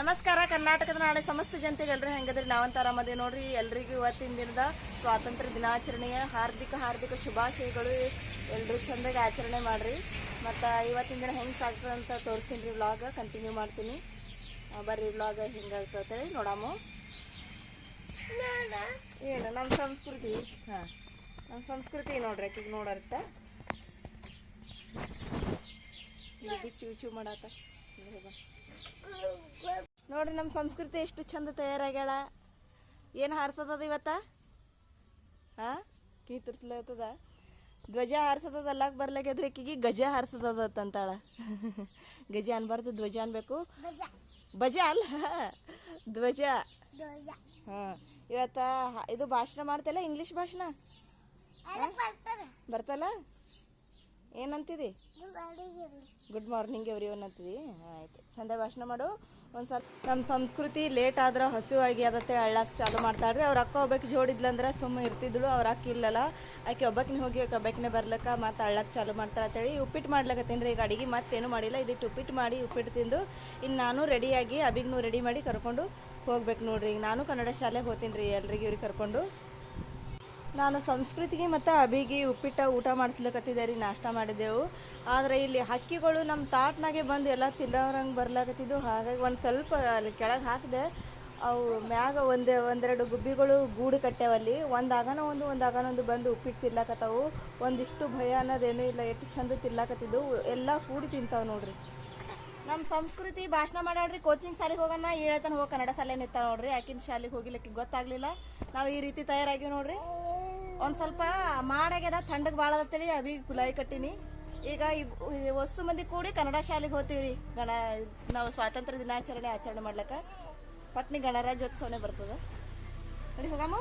ನಮಸ್ಕಾರ ಕರ್ನಾಟಕದ ನಾಳೆ ಸಮಸ್ತ ಜನತೆಗೆ ಎಲ್ಲರೂ ಹೆಂಗದ್ರಿ? ನಾವಂತ ಆರಾಮದೇ ನೋಡ್ರಿ. ಎಲ್ರಿಗೂ ಇವತ್ತಿನ ದಿನದ ಸ್ವಾತಂತ್ರ್ಯ ದಿನಾಚರಣೆಯ ಹಾರ್ದಿಕ ಹಾರ್ದಿಕ ಶುಭಾಶಯಗಳು. ಎಲ್ಲರೂ ಚಂದಾಗಿ ಆಚರಣೆ ಮಾಡ್ರಿ. ಮತ್ತು ಇವತ್ತಿನ ದಿನ ಹೆಂಗೆ ಸಾಗ್ತದೆ ಅಂತ ತೋರಿಸ್ತೀನಿ ರೀ ವ್ಲಾಗ್ ಕಂಟಿನ್ಯೂ ಮಾಡ್ತೀನಿ. ಬರ್ರಿ ವ್ಲಾಗ್ ಹಿಂಗಾಗ್ತದೆ ನೋಡಾಮು. ಏನು ನಮ್ಮ ಸಂಸ್ಕೃತಿ? ಹಾಂ. ನಮ್ಮ ಸಂಸ್ಕೃತಿ ನೋಡ್ರಿ ಆಕಿಗೆ ನೋಡರ್ತ. ಬಿಚ್ಚು ಬಿಚ್ಚು ಮಾಡಾತ. ಇಲ್ಲಿ ಬಾ. ನೋಡ್ರಿ ನಮ್ಮ ಸಂಸ್ಕೃತಿ ಎಷ್ಟು ಚಂದ ತಯಾರಾಗ್ಯಾಳ. ಏನು ಹಾರಿಸೋದದ ಇವತ್ತ? ಹಾಂ ಕೀ ತುರ್ಸ್ಲತ್ತದ ಧ್ವಜ ಹಾರಿಸೋದದ ಅಲ್ಲಾಗ ಬರ್ಲಾಗ್ಯದ್ರಿ ಆಕಿಗೆ ಗಜ ಹಾರ್ಸದ ಅಂತಾಳ ಗಜ ಅನ್ಬಾರ್ದು ಧ್ವಜ ಅನ್ಬೇಕು. ಭಜ ಅಲ್ಲ ಧ್ವಜ. ಹಾಂ ಇವತ್ತ ಇದು ಭಾಷಣ ಮಾಡ್ತಲ್ಲ ಇಂಗ್ಲೀಷ್ ಭಾಷಣ? ಬರ್ತಲ್ಲ ಏನಂತಿದಿ? ಗುಡ್ ಮಾರ್ನಿಂಗ್ ಎವ್ರಿ ಒನ್ ಅಂತಿದಿ ಆಯ್ತು. ಚಂದ ಭಾಷಣ ಮಾಡು. ಒಂದು ಸ್ವಲ್ಪ ನಮ್ಮ ಸಂಸ್ಕೃತಿ ಲೇಟ್ ಆದ್ರೆ ಹಸಿವಾಗಿ ಅದತ್ತೆ ಅಳ್ಳಕ್ಕೆ ಚಾಲು ಮಾಡ್ತಾಳ್ರಿ ಅವ್ರ ಅಕ್ಕ ಒಬ್ಬಾಕಿ ಜೋಡಿದ್ಲಂದ್ರೆ ಸುಮ್ಮ ಇರ್ತಿದ್ಳು, ಅವ್ರ ಅಕ್ಕ ಇಲ್ಲಲ್ಲ. ಆಕೆ ಒಬ್ಬಾಕಿನ ಹೋಗಿ ಒಬ್ಬಾಕಿನ ಬರ್ಲಕ್ಕ, ಮತ್ತೆ ಅಳ್ಳಕ್ಕೆ ಚಾಲು ಮಾಡ್ತಾರೆ ಅಂತೇಳಿ ಉಪ್ಪಿಟ್ಟು ಮಾಡ್ಲಕತ್ತೀನಿ ರೀ ಈಗ ಅಡಿಗೆ. ಮತ್ತೇನು ಮಾಡಿಲ್ಲ. ಇದಿಟ್ಟು ಉಪ್ಪಿಟ್ಟು ಮಾಡಿ ಉಪ್ಪಿಟ್ಟು ತಿಂದು ಇನ್ನು ನಾನು ರೆಡಿಯಾಗಿ ಅಬಿಗ್ನು ರೆಡಿ ಮಾಡಿ ಕರ್ಕೊಂಡು ಹೋಗ್ಬೇಕು ನೋಡ್ರಿ. ಈಗ ನಾನು ಕನ್ನಡ ಶಾಲೆಗೆ ಹೋತೀನಿ ರೀ ಎಲ್ರಿಗೂ ಇವ್ರಿಗೆ ಕರ್ಕೊಂಡು. ನಾನು ಸಂಸ್ಕೃತಿಗೆ ಮತ್ತು ಅಭಿಗೆ ಉಪ್ಪಿಟ್ಟು ಊಟ ಮಾಡಿಸ್ಲಕತ್ತಿದ್ದೆ ರೀ, ನಾಷ್ಟ ಮಾಡಿದ್ದೆವು. ಆದರೆ ಇಲ್ಲಿ ಹಕ್ಕಿಗಳು ನಮ್ಮ ತಾಟ್ನಾಗೆ ಬಂದು ಎಲ್ಲ ತಿನ್ನೋರಂಗೆ ಬರ್ಲಾಕತ್ತಿದ್ದು. ಹಾಗಾಗಿ ಒಂದು ಸ್ವಲ್ಪ ಅಲ್ಲಿ ಕೆಳಗೆ ಹಾಕಿದೆ, ಅವು ಮ್ಯಾಗ ಒಂದು, ಒಂದೆರಡು ಗುಬ್ಬಿಗಳು ಗೂಡು ಕಟ್ಟೆವಲ್ಲಿ ಒಂದು ಆಗನ ಒಂದು ಒಂದು ಆಗನ ಒಂದು ಬಂದು ಉಪ್ಪಿಟ್ಟು ತಿನ್ಲಾಕತ್ತಾವು. ಒಂದಿಷ್ಟು ಭಯ ಅನ್ನೋದೇನೂ ಇಲ್ಲ, ಎಷ್ಟು ಚಂದ ತಿನ್ಲಾಕತ್ತಿದ್ದು ಎಲ್ಲ ಕೂಡಿ ತಿಂತಾವೆ ನೋಡ್ರಿ. ನಮ್ಮ ಸಂಸ್ಕೃತಿ ಭಾಷಣ ಮಾಡಾಡ್ರಿ ಕೋಚಿಂಗ್ ಶಾಲೆಗೆ ಹೋಗೋಣ ಹೇಳತನ ಹೋಗಿ ಕನ್ನಡ ಶಾಲೆ ನಿಂತ ನೋಡ್ರಿ. ಆಕಿನ ಶಾಲೆಗೆ ಹೋಗಿಲಿಕ್ಕೆ ಗೊತ್ತಾಗ್ಲಿಲ್ಲ. ನಾವು ಈ ರೀತಿ ತಯಾರಾಗಿವಿ ನೋಡ್ರಿ. ಒಂದು ಸ್ವಲ್ಪ ಮಾಡಾಗ್ಯದ ಥಂಡಗೆ ಭಾಳ ಅತ್ತೇಳಿ ಅಭಿ ಗುಲಾಯಿ ಕಟ್ಟಿನಿ. ಈಗ ವಸ್ತು ಮಂದಿ ಕೂಡಿ ಕನ್ನಡ ಶಾಲೆಗೆ ಹೋಗ್ತೀವಿ ರೀ. ಗಣ, ನಾವು ಸ್ವಾತಂತ್ರ್ಯ ದಿನಾಚರಣೆ ಆಚರಣೆ ಮಾಡ್ಲಕ್ಕ. ಪಟ್ನಿ ಗಣರಾಜ್ಯೋತ್ಸವನೇ ಬರ್ತದೆ. ನೋಡಿ ಹೋಗಮ್ಮ.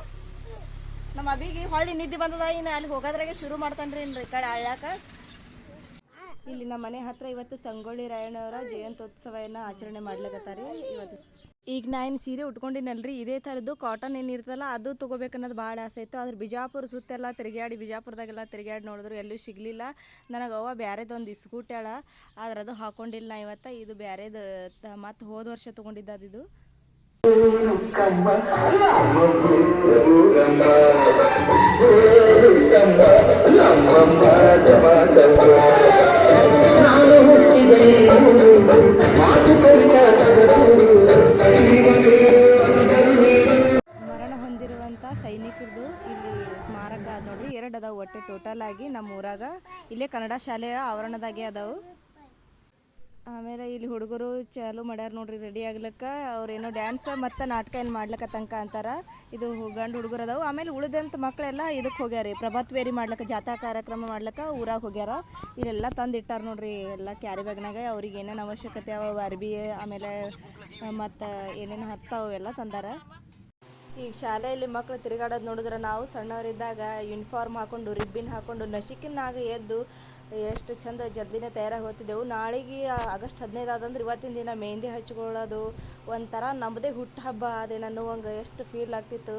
ನಮ್ಮ ಅಭಿಗೆ ಹೊಳ್ಳಿ ನಿದ್ದೆ ಬಂದದ, ಇನ್ನು ಅಲ್ಲಿ ಹೋಗೋದ್ರಾಗೆ ಶುರು ಮಾಡ್ತಾನ್ರಿ ಇನ್ನು ಈ ಕಡೆ ಆಳ್ಯಾಕ ಇಲ್ಲಿ ನಮ್ಮ ಮನೆ ಹತ್ರ ಇವತ್ತು ಸಂಗೊಳ್ಳಿ ರಾಯಣ್ಣವರ ಜಯಂತ್ಯೋತ್ಸವನ ಆಚರಣೆ ಮಾಡ್ಲಿಕ್ಕತ್ತಾರಿ ಇವತ್ತು ಈಗ ನಾ ಏನು ಸೀರೆ ಉಟ್ಕೊಂಡಿನಲ್ರಿ ಇದೇ ಥರದ್ದು ಕಾಟನ್ ಏನಿರ್ತಲ್ಲ ಅದು ತೊಗೋಬೇಕನ್ನೋದು ಭಾಳ ಆಸೆ ಇತ್ತು ಆದ್ರೆ ಬಿಜಾಪುರ ಸುತ್ತೆಲ್ಲ ತಿರುಗಾಡಿ ಬಿಜಾಪುರದಾಗೆಲ್ಲ ತಿರುಗಾಡಿ ನೋಡಿದ್ರು ಎಲ್ಲೂ ಸಿಗಲಿಲ್ಲ ನನಗೆ ಅವ್ವ ಬ್ಯಾರೆದೊಂದು ಇಸ್ಕೂಟ್ಯಾಳ ಆದ್ರೆ ಅದು ಹಾಕೊಂಡಿಲ್ಲ ನಾ ಇವತ್ತು ಇದು ಬ್ಯಾರೆದು ಮತ್ತು ಹೋದ ವರ್ಷ ತೊಗೊಂಡಿದ್ದು ಇದು ಮರಣ ಹೊಂದಿರುವಂಥ ಸೈನಿಕರದು ಇಲ್ಲಿ ಸ್ಮಾರಕ ಅದ ನೋಡ್ರಿ. ಎರಡು ಅದಾವ ಒಟ್ಟೆ ಟೋಟಲ್ ಆಗಿ. ನಮ್ಮ ಊರಾಗ ಇಲ್ಲೇ ಕನ್ನಡ ಶಾಲೆಯ ಆವರಣದಾಗೆ ಅದಾವು. ಆಮೇಲೆ ಇಲ್ಲಿ ಹುಡುಗರು ಚಾಲು ಮಾಡ್ಯಾರ ನೋಡ್ರಿ ರೆಡಿ ಆಗ್ಲಕ್ಕ. ಅವ್ರೇನೋ ಡ್ಯಾನ್ಸ್ ಮತ್ತು ನಾಟಕ ಏನು ಮಾಡ್ಲಕ್ಕ ತನಕ ಅಂತಾರ. ಇದು ಗಂಡು ಹುಡುಗರು ಅದಾವು. ಆಮೇಲೆ ಉಳಿದಂತ ಮಕ್ಕಳೆಲ್ಲ ಇದಕ್ಕೆ ಹೋಗ್ಯಾರಿ. ಪ್ರಭಾತ್ವೇರಿ ಮಾಡ್ಲಕ್ಕ ಜಾಥಾ ಕಾರ್ಯಕ್ರಮ ಮಾಡ್ಲಕ್ಕ ಊರಾಗ ಹೋಗ್ಯಾರ. ಇಲ್ಲೆಲ್ಲ ತಂದು ಇಟ್ಟಾರ ನೋಡ್ರಿ, ಎಲ್ಲ ಕ್ಯಾರಿ ಬ್ಯಾಗ್ನಾಗ. ಅವ್ರಿಗೆ ಏನೇನು ಅವಶ್ಯಕತೆ ಅವ, ಅರ್ಬಿ, ಆಮೇಲೆ ಮತ್ತು ಏನೇನು ಹತ್ತಾವು ಎಲ್ಲ ತಂದಾರ. ಈಗ ಶಾಲೆಯಲ್ಲಿ ಮಕ್ಕಳು ತಿರುಗಾಡೋದು ನೋಡಿದ್ರೆ ನಾವು ಸಣ್ಣವರಿದ್ದಾಗ ಯೂನಿಫಾರ್ಮ್ ಹಾಕೊಂಡು ರಿಬ್ಬಿನ್ ಹಾಕೊಂಡು, ನಶಿಕಿನಾಗ ಎದ್ದು ಎಷ್ಟು ಚಂದ ಜಲ್ದಿನೇ ತಯಾರಾಗಿ ಹೋಗ್ತಿದ್ದೆವು ನಾಳೆಗೆ ಆಗಸ್ಟ್ ಹದಿನೈದು ಆದಂದ್ರೆ ಇವತ್ತಿನ ದಿನ ಮೆಹಂದಿ ಹಚ್ಕೊಳ್ಳೋದು ಒಂಥರ ನಮ್ಮದೇ ಹುಟ್ಟು ಹಬ್ಬ. ಅದೇನೋ ಅನ್ನುವಂಗೆ ಎಷ್ಟು ಫೀಲ್ ಆಗ್ತಿತ್ತು.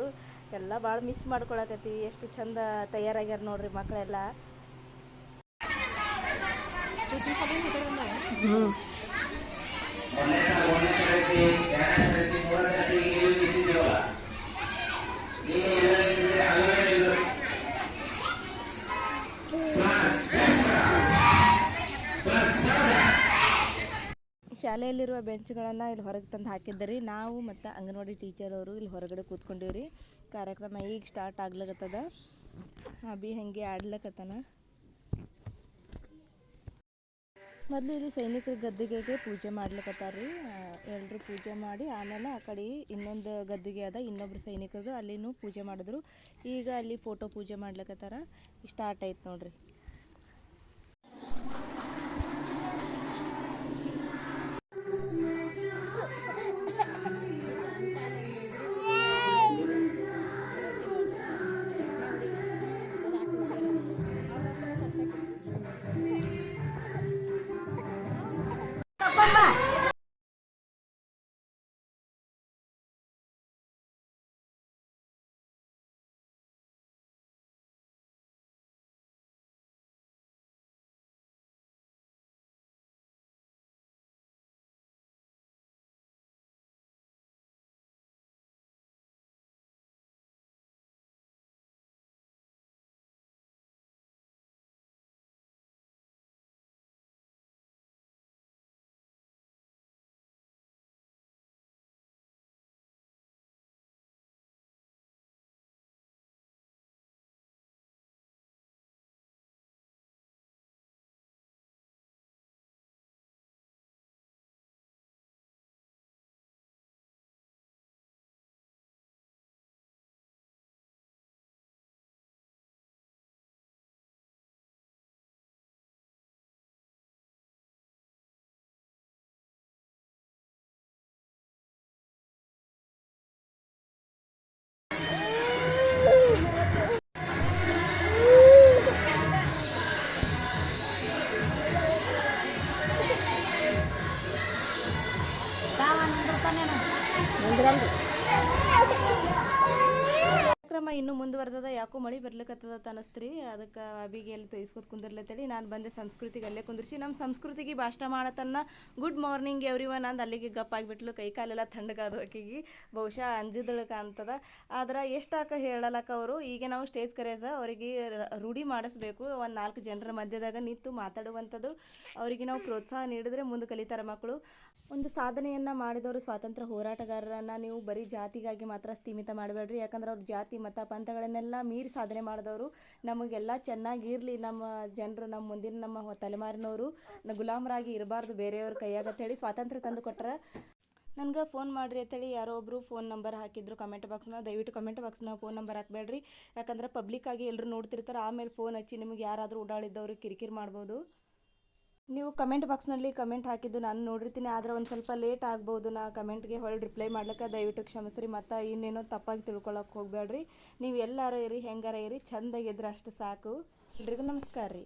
ಎಲ್ಲ ಭಾಳ ಮಿಸ್ ಮಾಡ್ಕೊಳಕತ್ತಿ. ಎಷ್ಟು ಚಂದ ತಯಾರಾಗ್ಯಾರ ನೋಡ್ರಿ ಮಕ್ಕಳೆಲ್ಲ ಶಾಲೆಯಲ್ಲಿರುವ ಬೆಂಚ್ಗಳನ್ನು ಇಲ್ಲಿ ಹೊರಗೆ ತಂದು ಹಾಕಿದ್ದರಿ. ನಾವು ಮತ್ತು ಅಂಗನವಾಡಿ ಟೀಚರ್ ಅವರು ಇಲ್ಲಿ ಹೊರಗಡೆ ಕೂತ್ಕೊಂಡಿವ್ರಿ. ಕಾರ್ಯಕ್ರಮ ಈಗ ಸ್ಟಾರ್ಟ್ ಆಗ್ಲಕತ್ತದ. ಅಭಿ ಹಾಗೆ ಆಡ್ಲಕತ್ತಾನ. ಮೊದಲು ಇಲ್ಲಿ ಸೈನಿಕರ ಗದ್ದಿಗೆಗೆ ಪೂಜೆ ಮಾಡ್ಲಿಕತ್ತಾರ್ರಿ. ಎಲ್ಲರೂ ಪೂಜೆ ಮಾಡಿ, ಆಮೇಲೆ ಆ ಕಡೆ ಇನ್ನೊಂದು ಗದ್ದಿಗೆ ಅದ, ಇನ್ನೊಬ್ರು ಸೈನಿಕರದು ಅಲ್ಲಿನೂ ಪೂಜೆ ಮಾಡಿದ್ರು. ಈಗ ಅಲ್ಲಿ ಫೋಟೋ ಪೂಜೆ ಮಾಡ್ಲಿಕ್ಕತ್ತಾರ ಸ್ಟಾರ್ಟ್ ಆಯ್ತು ನೋಡ್ರಿ. that? ಕಾರ್ಯಕ್ರಮ ಇನ್ನೂ ಮುಂದುವರೆದದ, ಯಾಕೋ ಮಳಿ ಬರ್ಲಿಕ್ಕತ್ತದ ಅನಸ್ತ್ರಿ ಅದಕ್ಕೆ ಅಬಿಗೆ ಎಲ್ಲಿ ತೊಯ್ಸ್ಕೊತ್ ಕುಂದಿರ್ಲತ್ತೇಳಿ ನಾನು ಬಂದೆ ಸಂಸ್ಕೃತಿಗೆ ಅಲ್ಲೇ ಕುಂದಿರ್ಸಿ. ನಮ್ಮ ಸಂಸ್ಕೃತಿಗೆ ಭಾಷಣ ಮಾಡತನ್ನ ಗುಡ್ ಮಾರ್ನಿಂಗ್ ಎವ್ರಿ ಒನ್ ಅಂದ್ ಅಲ್ಲಿಗೆ ಗಪ್ಪಾಗಿ ಆಗಿಬಿಟ್ಲು. ಕೈ ಕಾಲೆಲ್ಲ ತಣ್ಣಗಾದು ಆಕಿಗೆ ಬಹುಶಃ ಅಂಜಿದಳು ಕಾಣ್ತದ. ಆದ್ರೆ ಎಷ್ಟಾಕ ಹೇಳಲಕ್ಕ ಅವರು? ಈಗ ನಾವು ಸ್ಟೇಜ್ ಕರೆಯಸ ಅವರಿಗೆ ರೂಢಿ ಮಾಡಿಸ್ಬೇಕು. ಒಂದು ನಾಲ್ಕು ಜನರ ಮಧ್ಯದಾಗ ನಿಂತು ಮಾತಾಡುವಂಥದ್ದು ಅವರಿಗೆ ನಾವು ಪ್ರೋತ್ಸಾಹ ನೀಡಿದ್ರೆ ಮುಂದೆ ಕಲಿತಾರೆ ಮಕ್ಕಳು ಒಂದು ಸಾಧನೆಯನ್ನು ಮಾಡಿದವರು ಸ್ವಾತಂತ್ರ್ಯ ಹೋರಾಟಗಾರರನ್ನು ನೀವು ಬರೀ ಜಾತಿಗಾಗಿ ಮಾತ್ರ ಸೀಮಿತ ಮಾಡಬೇಡ್ರಿ. ಯಾಕಂದ್ರೆ ಅವ್ರ ಜಾತಿ ಮತ ಪಂಥಗಳನ್ನೆಲ್ಲ ಮೀರಿ ಸಾಧನೆ ಮಾಡಿದವರು ನಮಗೆಲ್ಲ ಚೆನ್ನಾಗಿರಲಿ. ನಮ್ಮ ಜನರು, ನಮ್ಮ ಮುಂದಿನ ನಮ್ಮ ತಲೆಮಾರಿನವರು ಗುಲಾಮರಾಗಿ ಇರಬಾರ್ದು. ಬೇರೆಯವ್ರ ಕೈಯಾಗ ಅಂತೇಳಿ ಸ್ವಾತಂತ್ರ್ಯ ತಂದು ಕೊಟ್ರೆ. ನನಗೆ ಫೋನ್ ಮಾಡಿರಿ ಅಂತೇಳಿ ಯಾರೋ ಒಬ್ಬರು ಫೋನ್ ನಂಬರ್ ಹಾಕಿದ್ರು ಕಮೆಂಟ್ ಬಾಕ್ಸ್ನ ದಯವಿಟ್ಟು ಕಮೆಂಟ್ ಬಾಕ್ಸ್ನ ಫೋನ್ ನಂಬರ್ ಹಾಕಬೇಡ್ರಿ. ಯಾಕಂದ್ರೆ ಪಬ್ಲಿಕ್ಕಾಗಿ ಎಲ್ಲರೂ ನೋಡ್ತಿರ್ತಾರೆ. ಆಮೇಲೆ ಫೋನ್ ಹಚ್ಚಿ ನಿಮಗೆ ಯಾರಾದರೂ ಓಡಾಡಿದ್ದವ್ರು ಕಿರಿಕಿರಿ ಮಾಡ್ಬೋದು. ನೀವು ಕಮೆಂಟ್ ಬಾಕ್ಸ್ನಲ್ಲಿ ಕಮೆಂಟ್ ಹಾಕಿದ್ದು ನಾನು ನೋಡಿರ್ತೀನಿ, ಆದರೆ ಒಂದು ಸ್ವಲ್ಪ ಲೇಟ್ ಆಗ್ಬೋದು. ನಾ ಕಮೆಂಟ್ಗೆ ಹೊಳ್ಳಿ ರಿಪ್ಲೈ ಮಾಡ್ಲಿಕ್ಕೆ ದಯವಿಟ್ಟು ಕ್ಷಮಿಸ್ರಿ. ಮತ್ತು ಇನ್ನೇನೋ ತಪ್ಪಾಗಿ ತಿಳ್ಕೊಳಕ್ಕೆ ಹೋಗ್ಬೇಡ್ರಿ. ನೀವು ಎಲ್ಲಾರ ಇರಿ, ಹೆಂಗಾರ ಇರಿ ಚಂದಾಗಿದ್ರೆ ಅಷ್ಟು ಸಾಕು. ಎಲ್ರಿಗೂ ನಮಸ್ಕಾರ ರೀ.